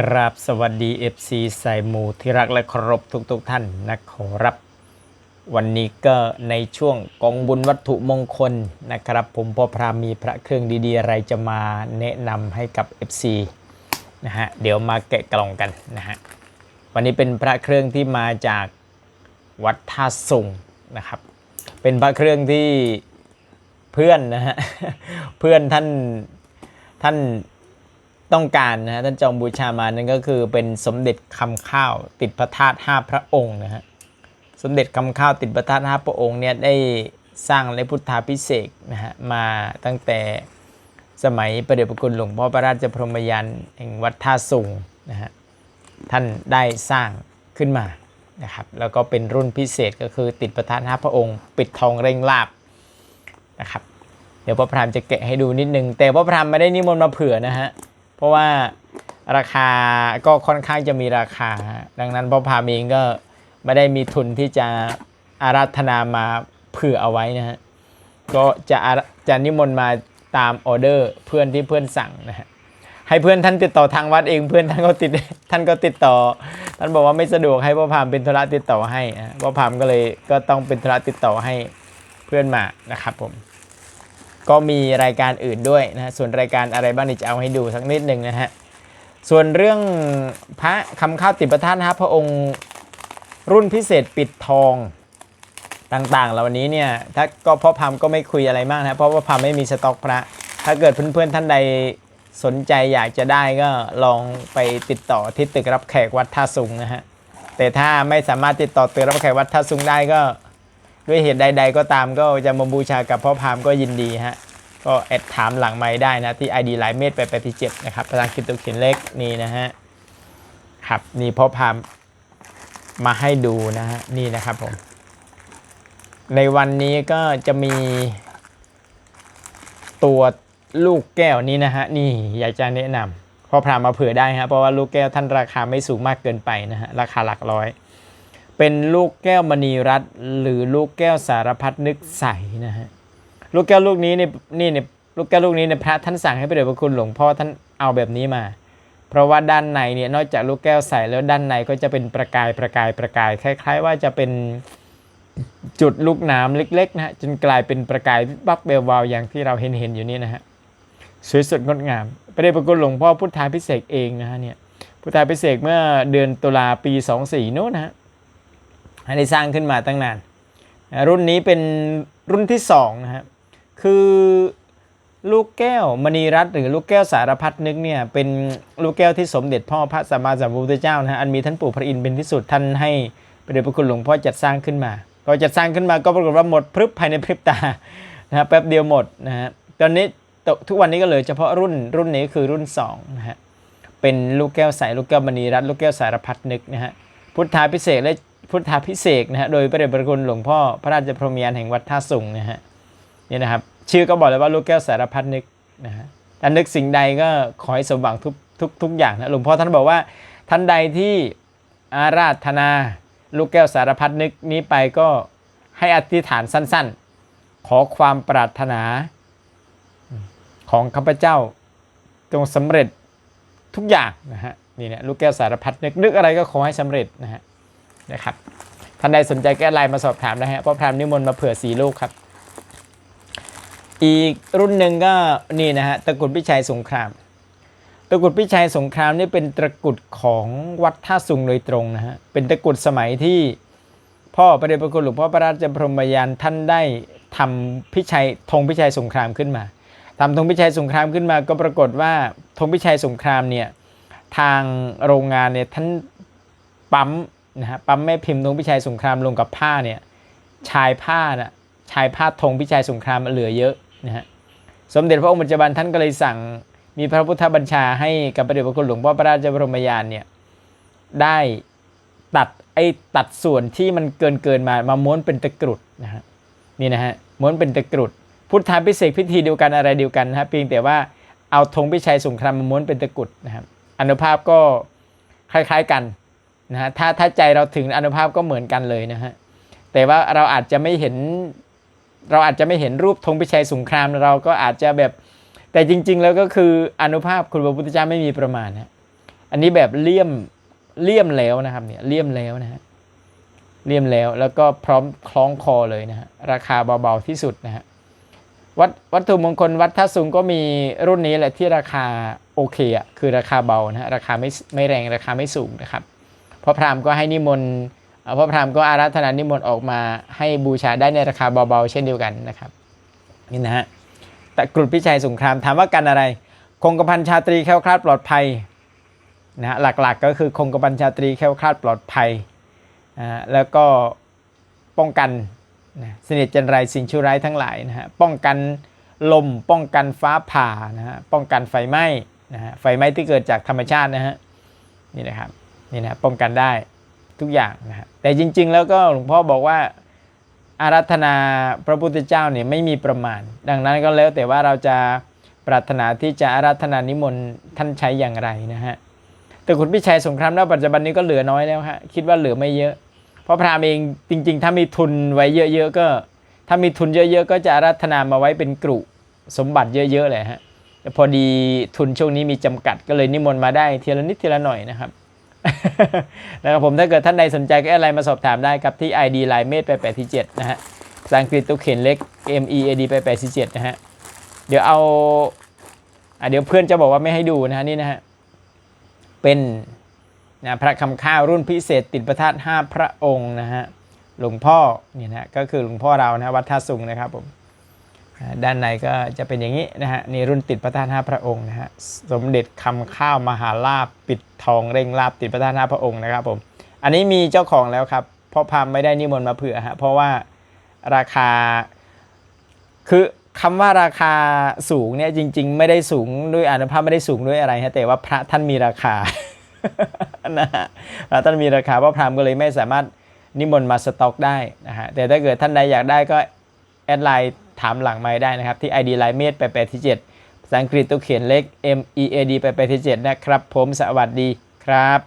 กราบสวัสดี FC สายหมูที่รักและเคารพทุกๆทท่านนะขอรับ วันนี้ก็ในช่วงกองบุญวัตถุมงคลนะครับ ผมพ่อพรามีพระเครื่องดีๆ อะไรจะมาแนะนำให้กับ FC นะฮะเดี๋ยวมาแกะกล่องกันนะฮะวันนี้เป็นพระเครื่องที่มาจากวัดท่าสุงนะครับ เป็นพระเครื่องที่เพื่อนนะฮะเพื่อนท่านท่าน ต้องการนะฮะท่านจองบูชามานั่นก็คือเป็นสมเด็จคำข้าวติดพระธาตุห้าพระองค์นะฮะสมเด็จคำข้าวติดประทัดห้าพระองค์เนี่ยได้สร้างในพุทธาพิเศษนะฮะมาตั้งแต่สมัยประเดชพระคุณหลวงพ่อพระราชพรหมยานแห่งวัดท่าสุงนะฮะท่านได้สร้างขึ้นมานะครับแล้วก็เป็นรุ่นพิเศษก็คือติดประทัดห้าพระองค์ ปิดทองเร่งลาบนะครับเดี๋ยวพ่อพรามจะแกะให้ดูนิดนึง แต่พ่อพรามไม่ได้นิมนต์มาเผื่อนะฮะ เพราะว่าราคาก็ค่อนข้างจะมีราคา ดังนั้นพ่อพามเองก็ไม่ได้มีทุนที่จะอาราธนามาเผื่อเอาไว้นะฮะก็จะจะนิมนต์มาตามออเดอร์เพื่อนที่เพื่อนสั่งนะฮะให้เพื่อนท่านติดต่อทางวัดเองเพื่อนท่านก็ติดท่านก็ติดต่อ ท่านบอกว่าไม่สะดวกให้พ่อพามเป็นธุระติดต่อให้นะพ่อพามก็เลยก็ต้องเป็นธุระติดต่อให้เพื่อนมานะครับผม ก็มีรายการอื่นด้วยนะฮะส่วนรายการอะไรบ้างนี่จะเอาให้ดูสักนิดหนึ่งนะฮะส่วนเรื่องพระคำข้าวติดประทานนะครับพระองค์รุ่นพิเศษปิดทองต่างๆ เหล่านี้เนี่ยถ้าก็พ่อพามก็ไม่คุยอะไรมากนะเพราะว่าพามไม่มีสต็อกพระ ถ้าเกิดเพื่อนๆท่านใดสนใจอยากจะได้ก็ลองไปติดต่อที่ตึกรับแขกวัดท่าสุงนะฮะแต่ถ้าไม่สามารถติดต่อตึกรับแขกวัดท่าสุงได้ก็ ด้วยเหตุใดๆก็ตามก็จะมาบูชากับพ่อพามก็ยินดีฮะก็แอดถามหลังไม้ได้นะที่ ID หลายเมตไปไปดที่เจ็ดนะครับภาษาอังกฤษตัวเขียนเล็กนี่นะฮะครับนี่พ่อพามมาให้ดูนะฮะนี่นะครับผมในวันนี้ก็จะมีตัวลูกแก้วนี้นะฮะนี่อยากจะแนะนำพอพรามาเผื่อได้ฮะเพราะว่าลูกแก้วท่านราคาไม่สูงมากเกินไปนะฮะราคาหลักร้อย เป็นลูกแก้วมณีรัตน์หรือลูกแก้วสารพัดนึกใสนะฮะลูกแก้วลูกนี้เนี่ยนี่เนี่ยลูกแก้วลูกนี้เนี่ยพระท่านสั่งให้ไปเดชพระคุณหลวงพ่อท่านเอาแบบนี้มา เพราะว่าด้านในเนี่ยนอกจากลูกแก้วใสแล้วด้านในก็จะเป็นประกายประกายประกาย คล้าย ๆ ว่าจะเป็นจุดลูกน้ำเล็กๆนะฮะจนกลายเป็นประกายวิบวับเบลวาวอย่างที่เราเห็นเห็นๆอยู่นี่นะฮะสวยสดงดงามประเดชพระคุณหลวงพ่อพุทธาพิเศษเองนะฮะเนี่ยพุทธาพิเศษเมื่อเดือนตุลาปี 24 โน้นนะฮะ ได้สร้างขึ้นมาตั้งนาน รุ่นนี้เป็นรุ่นที่สองนะฮะคือลูกแก้วมณีรัตน์หรือลูกแก้วสารพัดนึกเนี่ยเป็นลูกแก้วที่สมเด็จพ่อพระสัมมาสัมพุทธเจ้านะฮะอันมีท่านปู่พระอินทร์เป็นที่สุดท่านให้พระเดชพระคุณหลวงพ่อจัดสร้างขึ้นมาพอจัดสร้างขึ้นมาก็ปรากฏว่าหมดพรึบภายในพริบตานะฮะแป๊บเดียวหมดนะฮะตอนนี้ตทุกวันนี้ก็เหลือเฉพาะรุ่นรุ่นนี้คือรุ่น2นะฮะเป็นลูกแก้วใสลูกแก้วมณีรัตน์ลูกแก้วสารพัดนึกนะฮะพุทธาพิเศษและ พุทธาพิเศษนะฮะโดยพระเดชพระคุณหลวงพ่อพระราชพรหมยานแห่งวัดท่าสุงนะฮะนี่นะครับ ชื่อก็บอกเลยว่าลูกแก้วสารพัดนึกนะฮะท่านนึกสิ่งใดก็ขอให้สมหวังทุกทุกทุกอย่างนะหลวงพ่อท่านบอกว่าท่านใดที่อาราธนาลูกแก้วสารพัดนึกนี้ไปก็ให้อธิษฐานสั้น ๆ ขอความปรารถนาของข้าพเจ้าจงสำเร็จทุกอย่างนะฮะนี่เนี่ยลูกแก้วสารพัดนึกนึกอะไรก็ขอให้สำเร็จนะฮะ นะครับท่านใดสนใจก้ไลน์มาสอบถามนะฮะเพราะพรามนิมนต์มาเผื่อสีลูกครับ อีกรุ่นหนึ่งก็นี่นะฮะตะกรุดพิชัยสงคราม ตะกรุดพิชัยสงครามนี่เป็นตะกรุดของวัดท่าสุงโดยตรงนะฮะเป็นตะกรุดสมัยที่พ่อประเดชพระคุณหลวงพ่อพระราชพรหมยานท่านได้ทำพิชัยธงพิชัยสงครามขึ้นมาทำธงพิชัยสงครามขึ้นมาก็ปรากฏว่าธงพิชัยสงครามเนี่ยทางโรงงานเนี่ยท่านปั๊ม นะฮะปั๊มแม่พิมพ์ธงพิชัยสงครามลงกับผ้าเนี่ยชายผ้าน่ะชายผ้าธงพิชัยสงครามเหลือเยอะนะฮะสมเด็จพระองค์ปัจจุบันท่านก็เลยสั่งมีพระพุทธบัญชาให้กับพระเดชพระคุณหลวงพ่อพระราชบรมยานเนี่ยได้ตัดไอ้ตัดส่วนที่มันเกินเกินมามาม้วนเป็นตะกรุดนะฮะนี่นะฮะม้วนเป็นตะกรุดพุทธาพิเศษพิธีเดียวกันอะไรเดียวกันนะฮะเพียงแต่ว่าเอาธงพิชัยสงครามมาม้วนเป็นตะกรุดนะครับอนุภาพก็คล้าย ๆกัน นะฮะถ้าถ้าใจเราถึงอนุภาพก็เหมือนกันเลยนะฮะแต่ว่าเราอาจจะไม่เห็น เราอาจจะไม่เห็นรูปธงพิชัยสงครามเราก็อาจจะแบบแต่จริง ๆ แล้วก็คืออนุภาพคุณพระพุทธเจ้าไม่มีประมาณนะอันนี้แบบเลี่ยมเลี่ยมแล้วนะครับเนี่ยเลี่ยมแล้วนะฮะเลี่ยมแล้วแล้วก็พร้อมคล้องคอเลยนะฮะราคาเบาๆที่สุดนะฮะวัดวัตถุมงคลวัดท่าสุงก็มีรุ่นนี้แหละที่ราคาโอเคอะคือราคาเบานะฮะราคาไม่ไม่แรงราคาไม่สูงนะครับ พระพราหมณ์ก็ให้นิมนต์พระพราหมณ์ก็อาราธนานิมนต์ออกมาให้บูชาได้ในราคาเบาๆ เช่นเดียวกันนะครับนี่นะฮะแตะกรุดพิชัยสงครามถามว่ากันอะไร คงกระพันชาตรีแค้วคลาดปลอดภัยนะฮะหลักๆก็คือคงกระพันชาตรีแค้วคลาดปลอดภัยนะฮะแล้วก็ป้องกันนะสนิทจันไรสิ่งชั่วร้ายทั้งหลายนะฮะป้องกันลมป้องกันฟ้าผ่านะฮะป้องกันไฟไหม้นะฮะไฟไหม้ที่เกิดจากธรรมชาตินะฮะนี่นะครับ นี่นะป้องกันได้ทุกอย่างนะฮะแต่จริง ๆ แล้วก็หลวงพ่อบอกว่าอารัธนาพระพุทธเจ้าเนี่ยไม่มีประมาณ ดังนั้นก็แล้วแต่ว่าเราจะปรารถนาที่จะอารัธนานิมนต์ท่านใช้อย่างไรนะฮะแต่คุณพิชัยสงครามณปัจจุบันนี้ก็เหลือน้อยแล้วฮะคิดว่าเหลือไม่เยอะ เพราะพราหมณ์เองจริง ๆ ถ้ามีทุนไว้เยอะๆก็ ถ้ามีทุนเยอะ ๆ ก็จะอารัธนามาไว้เป็นกรุสมบัติเยอะๆเลยฮะแต่พอดีทุนช่วงนี้มีจำกัดก็เลยนิมนต์มาได้ทีละนิดทีละหน่อยนะครับ นะครับผมถ้าเกิดท่านใดสนใจก็อดไลน์มาสอบถามได้ครับที่ ID ไลน์เมดไป8ที่7นะฮะภาษาอังกฤษตัวเขียนเล็ก M E A D ไป8ที่7นะฮะเดี๋ยวเอาอะเดี๋ยวเพื่อนจะบอกว่าไม่ให้ดูนะฮะนี่นะฮะเป็นนะพระคำข้าวรุ่นพิเศษติดประทัด5พระองค์นะฮะหลวงพ่อเนี่ยนะก็คือหลวงพ่อเรานะวัดท่าสุงนะครับผม ด้านในก็จะเป็นอย่างนี้นะฮะนี่รุ่นติดประทัด5พระองค์นะฮะสมเด็จคำข้าวมหาลาบปิดทองเร่งลาบติดประทัด5พระองค์นะครับผมอันนี้มีเจ้าของแล้วครับเพราะพามไม่ได้นิมนต์มาเผื่อฮะเพราะว่าราคา คือคำว่าราคาสูงเนี่ยจริง ๆ ไม่ได้สูงด้วยอนุภาพไม่ได้สูงด้วยอะไรฮะแต่ว่าพระท่านมีราคานะฮะพระท่านมีราคาเพราะพรามก็เลยไม่สามารถนิมนต์มาสต็อกได้นะฮะแต่ถ้าเกิดท่านใดอยากได้ก็แอดไลน์ ถามหลังไม้ได้นะครับ ที่ ID ไลเมดแปดแปดที่7ภาษาอังกฤษตัวเขียนเล็ก M E A D แปดแปดที่เจ็ดนะครับ ผมสวัสดีครับ